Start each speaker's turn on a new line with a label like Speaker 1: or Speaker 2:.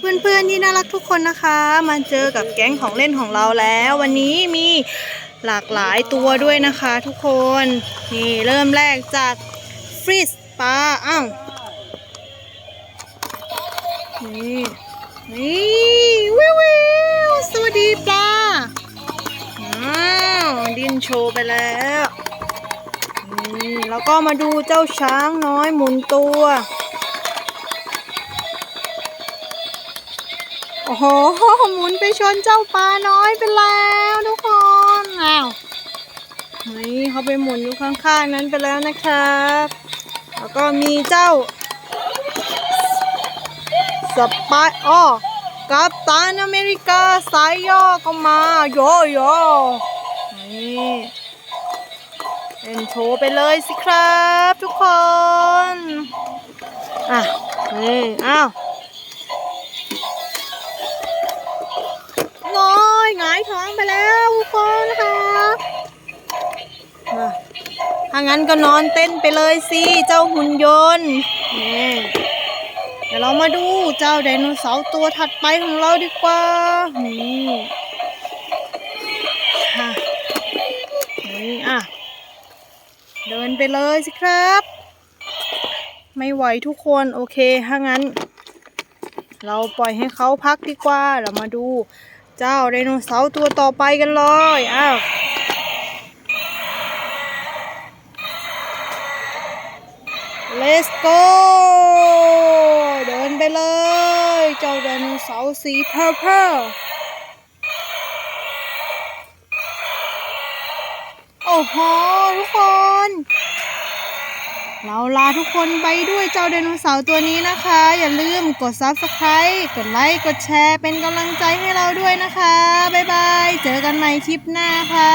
Speaker 1: เพื่อนๆที่น่ารักทุกคนนะคะ มาเจอกับแก๊งของเล่นของเราแล้ว วันนี้มีหลากหลายตัวด้วยนะคะทุกคน นี่เริ่มแรกจากฟรีสปลาอ้าวนี่นี่วิววิวสวัสดีปลาอ้าวดินโชว์ไปแล้วนี่แล้วก็มาดูเจ้าช้างน้อยหมุนตัว โอ้โหหมุนไปชนเจ้าปลาน้อยไปแล้วทุกคนอ้าวนี่เขาไปหมุนอยู่ข้างๆนั้นไปแล้วนะครับ แล้วก็มีเจ้าสปายอ้อกัปตันอเมริกาสายย่อก็มาโยโย่นี่เล่นโชว์ไปเลยสิครับทุกคน อะนี่อ้าว ถ้างั้นก็นอนเต้นไปเลยสิ เจ้าหุ่นยนต์นี่เดี๋ยวเรามาดูเจ้าไดโนเสาร์ตัวถัดไปของเราดีกว่า นี่ค่ะนี่อะ เดินไปเลยสิครับ ไม่ไหวทุกคนโอเค ถ้างั้น เราปล่อยให้เขาพักดีกว่า เรามาดู เจ้าไดโนเสาร์ตัวต่อไปกันเลย อ้าว let's go เดินไปเลย เจ้าไดโนเสาร์สี purple โอ้โหทุกคน เราลาทุกคนไปด้วยเจ้าไดโนเสาร์ตัวนี้นะคะ อย่าลืมกด Subscribe กดไลค์ กดแชร์ เป็นกำลังใจให้เราด้วยนะคะ บ๊ายบาย เจอกันใหม่คลิปหน้าค่ะ